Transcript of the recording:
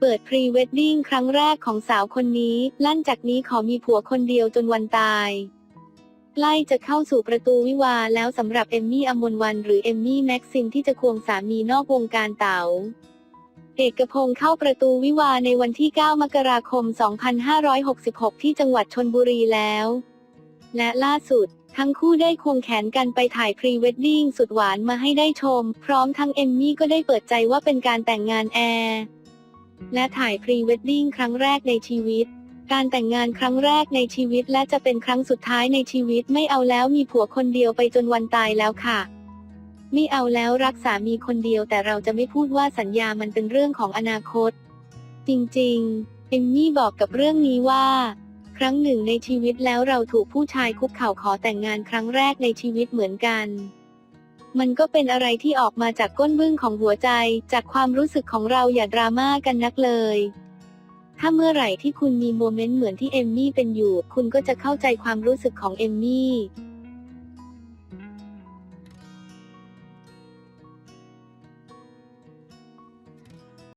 เปิดพรีเวดดิ้งครั้งแรกของสาวคนนี้ ลั่นจากนี้ขอมีผัวคนเดียวจนวันตายใกล้จะเข้าสู่ประตูวิวาแล้วสำหรับเอมมี่อมนวัน หรือเอมมี่แม็กซิมที่จะควงสามีนอกวงการเต๋าเอกพงศ์เข้าประตูวิวาในวันที่ 9 มกราคม 2566 ที่จังหวัดชนบุรีแล้ว และล่าสุด ทั้งคู่ได้ควงแขนกันไปถ่ายพรีเวดดิ้งสุดหวานมาให้ได้ชม พร้อมทั้งเอมมี่ก็ได้เปิดใจว่าเป็นการแต่งงานแอร์ และถ่ายพรีเวดดิ้งครั้งแรกในชีวิต การแต่งงานครั้งแรกในชีวิตและจะเป็นครั้งสุดท้ายในชีวิตไม่เอาแล้วมีผัวคนเดียวไปจนวันตายแล้วค่ะ ไม่เอาแล้วรักสามีคนเดียวแต่เราจะไม่พูดว่าสัญญามันเป็นเรื่องของอนาคต จริงๆ เอมมี่บอกกับเรื่องนี้ว่า ครั้งหนึ่งในชีวิตแล้วเราถูกผู้ชายคุกเข่าขอแต่งงานครั้งแรกในชีวิตเหมือนกัน มันก็เป็นอะไรที่ออกมาจากก้นบึ้งของหัวใจ จากความรู้สึกของเราอย่าดราม่ากันนักเลย ถ้าเมื่อไหร่ที่คุณมีโมเมนต์เหมือนที่เอมมี่เป็นอยู่ คุณก็จะเข้าใจความรู้สึกของเอมมี่